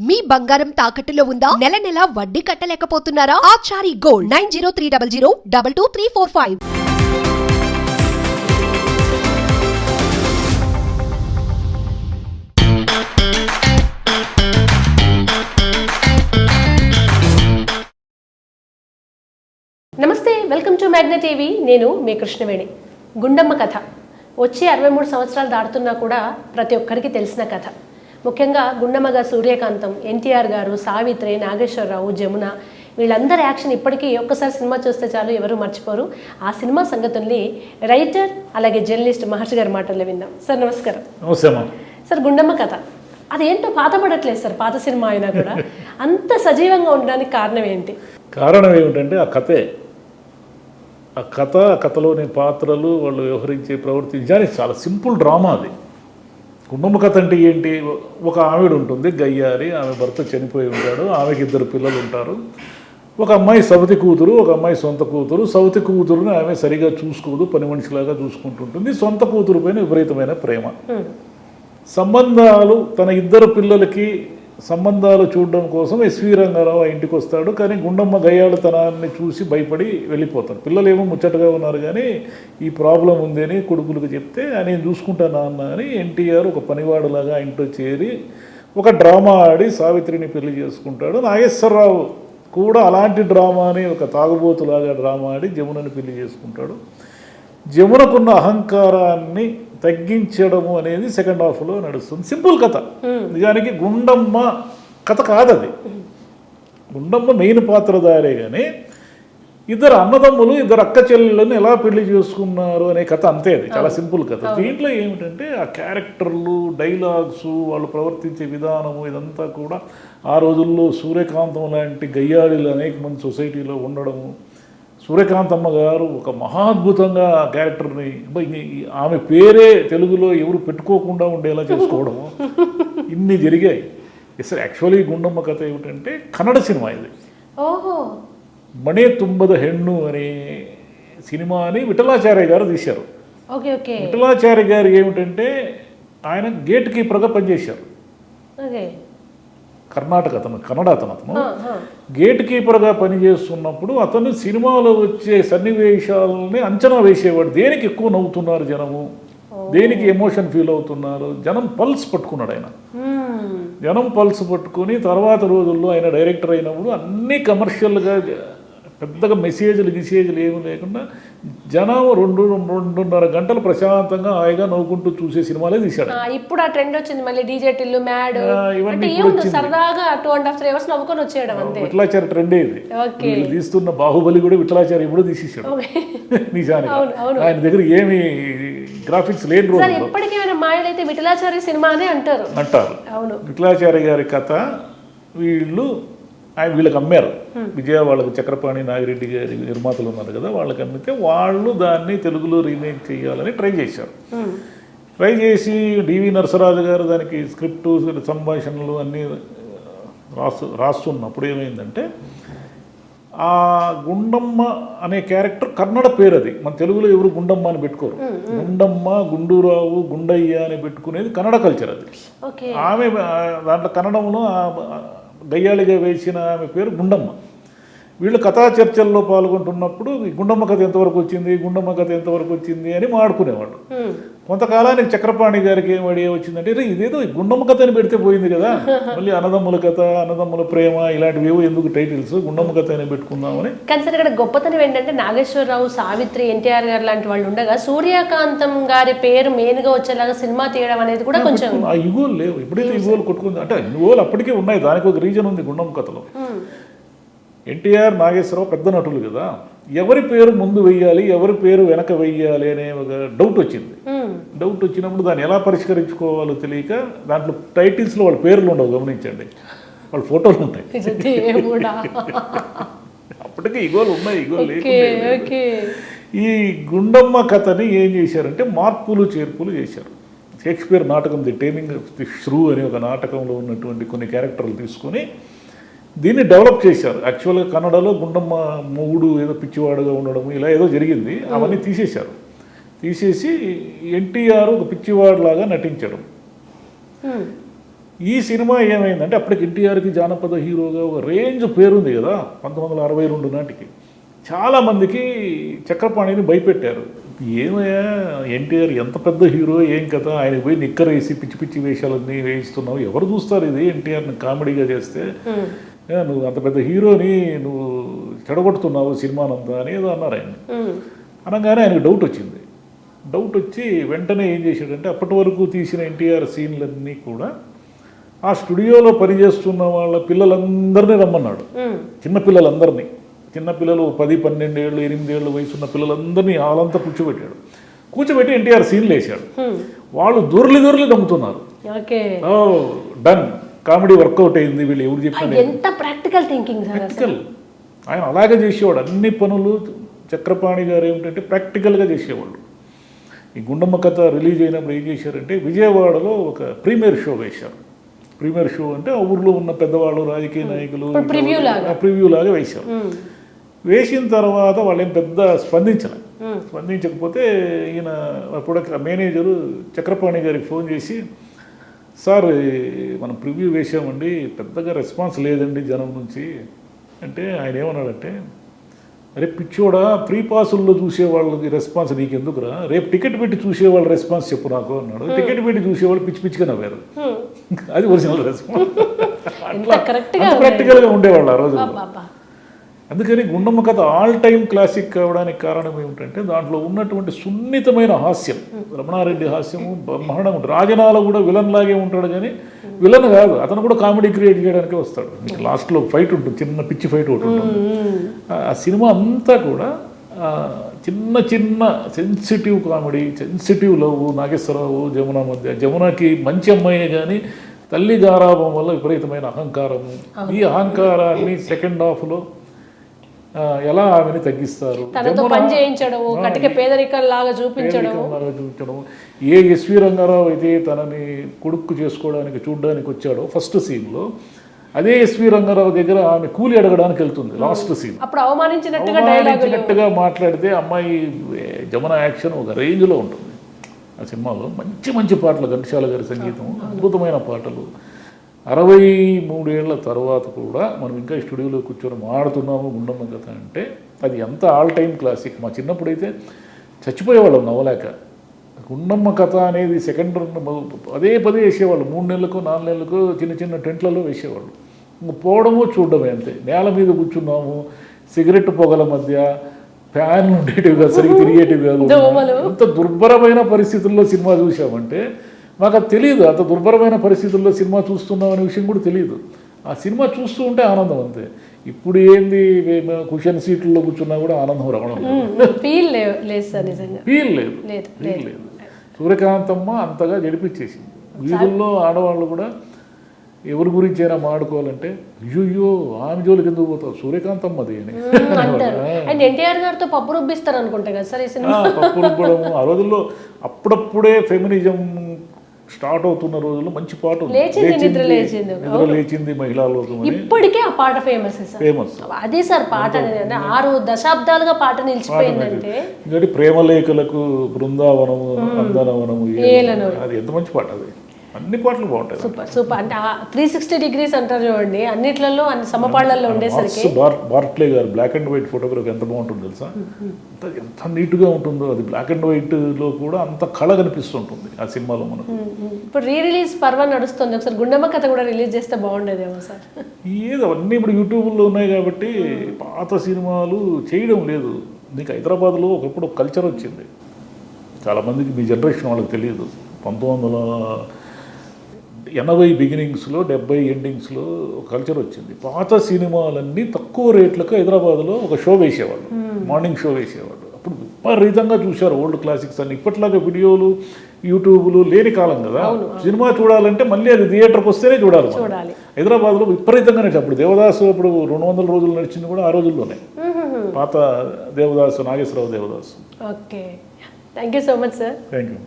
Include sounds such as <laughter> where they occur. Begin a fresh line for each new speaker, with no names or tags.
మీ బంగారం తాకట్టులో ఉందా? నెల నెల వడ్డీ కట్టలేకపోతున్నారా? Achari gold nine zero three double zero double two three four five.
నమస్తే వెల్కమ్ టు మ్యాగ్నా టీవీ. నేను మీ కృష్ణవేణి. గుండమ్మ కథ. వచ్చి అరవై మూడు సంవత్సరాలు దాటుతున్నా కూడా ప్రతి ఒక్కరికి తెలిసిన కథ. ముఖ్యంగా గుండమ్మగా సూర్యకాంతం ఎన్టీఆర్ గారు సావిత్రి నాగేశ్వరరావు జమున వీళ్ళందరి యాక్షన్ ఇప్పటికీ ఒక్కసారి సినిమా చూస్తే చాలు ఎవరు మర్చిపోరు. ఆ సినిమా సంగతుల్ని రైటర్ అలాగే జర్నలిస్ట్ మహర్షి గారి మాటల్లో విందాం. సార్ నమస్కారం. సార్ గుండమ్మ కథ. అదేంటో పాత పడట్లేదు సార్ పాత సినిమా అయినా కూడా. <laughs> అంత సజీవంగా ఉండడానికి కారణం ఏంటి?
కారణం ఏమిటంటే ఆ కథే. ఆ కథ ఆ కథలోని పాత్రలు వాళ్ళు వ్యవహరించే ప్రవృత్తి. నిజానికి చాలా సింపుల్ డ్రామా అది. కుటుంబ కథ అంటే ఏంటి? ఒక ఆవిడ ఉంటుంది గయ్యారి ఆమె భర్త చనిపోయి ఉంటాడు ఆమెకి ఇద్దరు పిల్లలు ఉంటారు. ఒక అమ్మాయి సవతి కూతురు ఒక అమ్మాయి సొంత కూతురు. సవతి కూతురుని ఆమె సరిగా చూసుకోదు పని మనిషిలాగా చూసుకుంటుంటుంది. సొంత కూతురు పైన విపరీతమైన ప్రేమ. సంబంధాలు తన ఇద్దరు పిల్లలకి సంబంధాలు చూడడం కోసం ఎస్వి రంగారావు ఆ ఇంటికి వస్తాడు. కానీ గుండమ్మ గయ్యాళతనాన్ని చూసి భయపడి వెళ్ళిపోతాడు. పిల్లలు ఏమో ముచ్చటగా ఉన్నారు కానీ ఈ ప్రాబ్లం ఉంది అని కొడుకులకు చెప్తే నేను చూసుకుంటాను అన్న అని ఎన్టీఆర్ ఒక పనివాడులాగా ఇంట్లో చేరి ఒక డ్రామా ఆడి సావిత్రిని పెళ్ళి చేసుకుంటాడు. నాగేశ్వరరావు కూడా అలాంటి డ్రామాని ఒక తాగుబోతులాగా డ్రామా ఆడి జమునని పెళ్ళి చేసుకుంటాడు. జమునకున్న అహంకారాన్ని తగ్గించడము అనేది సెకండ్ హాఫ్లో నడుస్తుంది. సింపుల్ కథ. నిజానికి గుండమ్మ కథ కాదది. గుండమ్మ మెయిన్ పాత్రధారే కానీ ఇద్దరు అన్నదమ్ములు ఇద్దరు అక్క చెల్లెళ్ళని ఎలా పెళ్ళి చేసుకున్నారు అనే కథ అంతే అది. చాలా సింపుల్ కథ. దీంట్లో ఏమిటంటే ఆ క్యారెక్టర్లు డైలాగ్స్ వాళ్ళు ప్రవర్తించే విధానము ఇదంతా కూడా ఆ రోజుల్లో సూర్యకాంతం లాంటి గయ్యాళిలు అనేక మంది సొసైటీలో ఉండడము సూర్యకాంతమ్మ గారు ఒక మహాద్భుతంగా క్యారెక్టర్ని ఆమె పేరే తెలుగులో ఎవరు పెట్టుకోకుండా ఉండేలా చేసుకోవడము. <laughs> ఇన్ని జరిగాయి. అసలు యాక్చువల్లీ గుండమ్మ కథ ఏమిటంటే కన్నడ సినిమా ఇది.
ఓహో.
మణే తుంబద హెಣ್ಣు అనే సినిమాని విఠలాచార్య గారు తీశారు. విఠలాచార్య గారు ఏమిటంటే ఆయన గేట్ కీపర్గా పనిచేశారు. కర్ణాటక అతను కన్నడ అతను అతను. గేట్ కీపర్గా పనిచేస్తున్నప్పుడు అతను సినిమాలో వచ్చే సన్నివేశాలని అంచనా వేసేవాడు. దేనికి ఎక్కువ నవ్వుతున్నారు జనము? దేనికి ఎమోషన్ ఫీల్ అవుతున్నారు? జనం పల్స్ పట్టుకున్నాడు ఆయన. జనం పల్స్ పట్టుకొని తర్వాత రోజుల్లో ఆయన డైరెక్టర్ అయినప్పుడు అన్ని కమర్షియల్గా పెద్దగా మెసేజ్లు గిసేజ్లు ఏమీ లేకుండా జనం రెండు రెండున్నర గంటలు ప్రశాంతంగా హాయిగా నవ్వుకుంటూ చూసే సినిమాలే తీశాడు.
ఆ, ఇప్పుడు ఆ ట్రెండ్ వచ్చింది మళ్ళీ డీజే టిల్లు మ్యాడ్.
ఇవన్నీ
సరదాగా two and half three hours నవ్వుకొని వచ్చేయడం అంతే.
విఠలాచార్య ట్రెండే ఇది. వీళ్ళు తీస్తున్న బాహుబలి కూడా విఠలాచార్య ఇప్పుడు తీసేసాడు. <laughs> నిజానికి.
అవును, అవును.
ఆయన దగ్గర ఏమి గ్రాఫిక్స్ లేని
ఎప్పటికీ ఆయన మాయలైతే విఠలాచార్య సినిమా అనే అంటారు.
అంటారు.
అవును.
విఠలాచార్య గారి కథ వీళ్ళు ఆయన వీళ్ళకి అమ్మారు. విజయ వాళ్ళకి చక్రపాణి నాగిరెడ్డి గారి నిర్మాతలు ఉన్నారు కదా వాళ్ళకి అమ్మితే వాళ్ళు దాన్ని తెలుగులో రీమేక్ చేయాలని ట్రై చేశారు. ట్రై చేసి డివి నరసరాజు గారు దానికి స్క్రిప్టు సంభాషణలు అన్నీ రాస్తు రాస్తున్నప్పుడు ఏమైందంటే ఆ గుండమ్మ అనే క్యారెక్టర్ కన్నడ పేరు అది మన తెలుగులో ఎవరు గుండమ్మ అని పెట్టుకోరు. గుండమ్మ గుండూరావు గుండయ్య అని పెట్టుకునేది కన్నడ కల్చర్ అది. ఆమె దాంట్లో కన్నడంలో గయ్యాళిగా వేసిన ఆమె పేరు గుండమ్మ. వీళ్ళు కథా చర్చల్లో పాల్గొంటున్నప్పుడు గుండమ్మ కథ ఎంతవరకు వచ్చింది గుండమ్మ కథ ఎంతవరకు వచ్చింది అని మాడుకునేవాళ్ళు. కొంతకాలానికి చక్రపాణి గారికి ఏం ఐడియా వచ్చిందంటే "రే, ఇదేదో గుండమ్మ కథ అని పెడితే పోయింది కదా <laughs> మళ్ళీ అన్నదమ్ముల కథ అన్నదమ్ముల ప్రేమ ఇలాంటివి ఏవో ఎందుకు టైటిల్స్ గుండమ్మ కథ అని పెట్టుకుందామని
కానీ సార్ ఇక్కడ గొప్పతనం ఏంటంటే నాగేశ్వరరావు సావిత్రి ఎన్టీఆర్ గారు లాంటి వాళ్ళు ఉండగా సూర్యకాంతం గారి పేరు మెయిన్గా వచ్చేలాగా సినిమా తీయడం అనేది కూడా కొంచెం
ఆ ఇగోలు లేవు ఎప్పుడైతే ఇగోలు కొట్టుకుంది అంటే ఇగోలు అప్పటికే ఉన్నాయి దానికి ఒక రీజన్ ఉంది గుండమ్మ కథలో. ఎన్టీఆర్ నాగేశ్వరరావు పెద్ద నటులు కదా. ఎవరి పేరు ముందు వెయ్యాలి ఎవరి పేరు వెనక వెయ్యాలి అనే ఒక డౌట్ వచ్చింది. డౌట్ వచ్చినప్పుడు దాన్ని ఎలా పరిష్కరించుకోవాలో తెలియక దాంట్లో టైటిల్స్లో వాళ్ళ పేర్లు ఉండవు గమనించండి. వాళ్ళ ఫోటోలు ఉంటాయి. అప్పటికే ఇగోలు ఉన్నాయి ఇగోలు ఈ గుండమ్మ కథని ఏం చేశారంటే మార్పులు చేర్పులు చేశారు. షేక్స్పియర్ నాటకం the taming of the shrew అనే ఒక నాటకంలో ఉన్నటువంటి కొన్ని క్యారెక్టర్లు తీసుకొని దీన్ని డెవలప్ చేశారు. యాక్చువల్గా కన్నడలో గుండమ్మ మూడు ఏదో పిచ్చివాడుగా ఉండడం ఇలా ఏదో జరిగింది. అవన్నీ తీసేశారు. తీసేసి ఎన్టీఆర్ ఒక పిచ్చివాడులాగా నటించడం. ఈ సినిమా ఏమైందంటే అప్పటికి ఎన్టీఆర్కి జానపద హీరోగా ఒక రేంజ్ పేరుంది కదా పంతొమ్మిది వందల అరవై రెండు నాటికి. చాలామందికి చక్రపాణిని భయపెట్టారు. ఏమయ్యా ఎన్టీఆర్ ఎంత పెద్ద హీరో ఏం కదా ఆయన పోయి నిక్కర వేసి పిచ్చి పిచ్చి వేషాలన్నీ వేయిస్తున్నావు. ఎవరు చూస్తారు ఇది ఎన్టీఆర్ని కామెడీగా చేస్తే? నువ్వు అంత పెద్ద హీరోని నువ్వు చెడగొడుతున్నావు సినిమానంతా అని ఏదో అన్నారు ఆయన. అనగానే ఆయనకు డౌట్ వచ్చింది. డౌట్ వచ్చి వెంటనే ఏం చేశాడంటే అప్పటి వరకు తీసిన ఎన్టీఆర్ సీన్లన్నీ కూడా ఆ స్టూడియోలో పనిచేస్తున్న వాళ్ళ పిల్లలందరినీ రమ్మన్నాడు. చిన్న పిల్లలందరినీ. చిన్న పిల్లలు పది పన్నెండు ఏళ్ళు ఎనిమిది ఏళ్ళు వయసు ఉన్న పిల్లలందరినీ వాళ్ళంతా కూర్చోబెట్టాడు. కూర్చోబెట్టి ఎన్టీఆర్ సీన్లు వేశాడు వాళ్ళు దొర్లి దొర్లి ఓ డన్. కామెడీ వర్కౌట్ అయింది వీళ్ళు ఎవరు చెప్పినా
ఎంత ప్రాక్టికల్ థింకింగ్
ప్రాక్టికల్ ఆయన అలాగే చేసేవాడు. అన్ని పనులు చక్రపాణి గారు ఏమిటంటే ప్రాక్టికల్గా చేసేవాళ్ళు. ఈ గుండమ్మ కథ రిలీజ్ అయినప్పుడు ఏం చేశారంటే విజయవాడలో ఒక ప్రీమియర్ షో వేశారు. ప్రీమియర్ షో అంటే ఆ ఊర్లో ఉన్న పెద్దవాళ్ళు రాజకీయ నాయకులు
preview లాగా.
ప్రివ్యూ లాగా వేశారు.
మ్మ్.
వేసిన తర్వాత వాళ్ళు ఏం పెద్ద స్పందించలే. స్పందించకపోతే ఈయన అప్పుడు మేనేజరు చక్రపాణి గారికి ఫోన్ చేసి సార్ మనం ప్రివ్యూ వేసామండి పెద్దగా రెస్పాన్స్ లేదండి జనం నుంచి. అంటే ఆయన ఏమన్నాడంటే అరే పిచ్చోడా ప్రీ పాసుల్లో చూసే వాళ్ళకి రెస్పాన్స్ నీకు ఎందుకురా రేపు టికెట్ పెట్టి చూసే వాళ్ళ రెస్పాన్స్ చెప్పు నాకు అన్నాడు. టికెట్ పెట్టి చూసేవాళ్ళు పిచ్చి పిచ్చిగా నవ్వారు. అది ఒరిజినల్ రెస్పాన్స్. అంత ప్రాక్టికల్గా ఉండేవాళ్ళు ఆ
బాబా
అందుకని గుండమ్మ కథ ఆల్ టైమ్ క్లాసిక్ కావడానికి కారణం ఏమిటంటే దాంట్లో ఉన్నటువంటి సున్నితమైన హాస్యం రమణారెడ్డి హాస్యము బ్రహ్మాండంగా ఉంటుంది. రాజనాల కూడా విలన్ లాగే ఉంటాడు కానీ విలన్ కాదు. అతను కూడా కామెడీ క్రియేట్ చేయడానికి వస్తాడు. మీకు లాస్ట్లో ఫైట్ ఉంటుంది చిన్న పిచ్చి ఫైట్ ఒకటి ఉంటుంది. ఆ- సినిమా అంతా కూడా చిన్న చిన్న sensitive comedy sensitive love Nageswara Rao Jamuna మధ్య జమునకి మంచి అమ్మాయే కానీ తల్లి గారాభం వల్ల విపరీతమైన అహంకారము. ఈ అహంకారాన్ని సెకండ్ హాఫ్లో ఎలా ఆమెని తగ్గిస్తారు?
కటిక చూపించడం
చూపించడం ఏ ఎస్వి రంగారావు అయితే తనని కొడుక్కు చేసుకోవడానికి చూడడానికి వచ్చాడో ఫస్ట్ సీన్లో అదే ఎస్వి రంగారావు దగ్గర ఆమె కూలి అడగడానికి వెళ్తుంది లాస్ట్ సీన్.
అప్పుడు అవమానించినట్టుగా
మాట్లాడితే అమ్మాయి జమున యాక్షన్ ఒక రేంజ్లో ఉంటుంది. ఆ సినిమాలో మంచి మంచి పాటలు ఘంటసాల గారి సంగీతం అద్భుతమైన పాటలు. అరవై మూడేళ్ళ తర్వాత కూడా మనం ఇంకా స్టూడియోలో కూర్చొని మాడుతున్నాము గుండమ్మ కథ అంటే అది ఎంత ఆల్ టైమ్ క్లాసిక్. మా చిన్నప్పుడైతే చచ్చిపోయేవాళ్ళం నవ్వలేక. గుండమ్మ కథ అనేది సెకండ్ అదే పదే వేసేవాళ్ళు. మూడు నెలలకు నాలుగు నెలలకు చిన్న చిన్న టెంట్లలో వేసేవాళ్ళు. ఇంక పోవడము చూడడమే అంతే. నేల మీద కూర్చున్నాము సిగరెట్ పొగల మధ్య ఫ్యాన్లు ఉండేటివి కాదు సరిగ్గా తిరిగేటివి కాదు. ఎంత దుర్భరమైన పరిస్థితుల్లో సినిమా చూసామంటే మాకు అది తెలియదు. అంత దుర్భరమైన పరిస్థితుల్లో సినిమా చూస్తున్నాం అనే విషయం కూడా తెలియదు. ఆ సినిమా చూస్తూ ఉంటే ఆనందం అంతే. ఇప్పుడు ఏంది కుషన్ సీట్లలో కూర్చున్నా కూడా ఆనందం రావడం
ఫీల్ లేదు
ఫీల్ లేదు. సూర్యకాంతమ్మ అంతగా జడిపించేసింది. వీధుల్లో ఆడవాళ్ళు కూడా ఎవరి గురించి అయినా మాడుకోవాలంటే అయ్యో ఆమె జోలికి ఎందుకు పోతావు? సూర్యకాంతమ్మది అని.
అండ్ ఎన్టీఆర్ గారితో పప్పు రుబ్బిస్తారు అనుకుంటా కదా సార్ ఈ సినిమా?
ఆ, పప్పు రుబ్బడము ఆ రోజుల్లో అప్పుడప్పుడే ఫెమినిజం స్టార్ట్ అవుతున్న రోజుల్లో మంచి పాట.
లేచింది, నిద్ర లేచింది.
మహిళా లోకం
ఇప్పటికే ఆ పాట ఫేమస్
ఫేమస్
అదే సార్ పాట ఆరు దశాబ్దాలుగా పాట నిలిచిపోయిందంటే.
ఇంకోటి ప్రేమలేఖలకు బృందావనము నందనవనము
ఏలనూరు.
అది ఎంత మంచి పాట అది. అన్ని పాటలు బాగుంటాయి.
Super super. అంటే త్రీ సిక్స్టీ డిగ్రీస్ అంటారు చూడండి. అన్నిట్లలో అన్ని సమపాళ్ళలో ఉండేసరికి
బార్ట్లే గారు బ్లాక్ అండ్ వైట్ ఫోటోగ్రఫీ ఎంత బాగుంటుందో తెలుసా? ఎంత ఎంత నీట్గా ఉంటుందో అది బ్లాక్ అండ్ వైట్లో కూడా అంత కళ కనిపిస్తుంటుంది ఆ సినిమాలో మనకు.
ఇప్పుడు రీ రిలీజ్ పర్వ నడుస్తుంది. ఒకసారి గుండమ్మ కథ కూడా రిలీజ్ చేస్తే బాగుండేదేమో సార్.
ఏదో అన్నీ ఇప్పుడు యూట్యూబ్లో ఉన్నాయి కాబట్టి పాత సినిమాలు చేయడం లేదు. నీకు హైదరాబాద్లో ఒకప్పుడు ఒక కల్చర్ వచ్చింది. చాలామందికి మీ జనరేషన్ వాళ్ళకి తెలియదు. పంతొమ్మిది వందల ఎనభై బిగినింగ్స్లో డెబ్బై ఎండింగ్స్లో కల్చర్ వచ్చింది. పాత సినిమాలన్నీ తక్కువ రేట్లకు హైదరాబాద్లో ఒక షో వేసేవాళ్ళు. మార్నింగ్ షో వేసేవాళ్ళు. అప్పుడు విపరీతంగా చూశారు ఓల్డ్ క్లాసిక్స్ అన్ని ఇప్పట్లాగా వీడియోలు యూట్యూబ్లు లేని కాలం కదా. సినిమా చూడాలంటే మళ్ళీ అది థియేటర్కి వస్తేనే.
చూడాలి
హైదరాబాద్లో విపరీతంగా నడిచి అప్పుడు దేవదాసు అప్పుడు రెండు వందల రోజులు నడిచింది కూడా ఆ రోజుల్లోనే. పాత Devadasu Nageswara Rao Devadasu.
Okay. Thank you so much sir.
Thank you.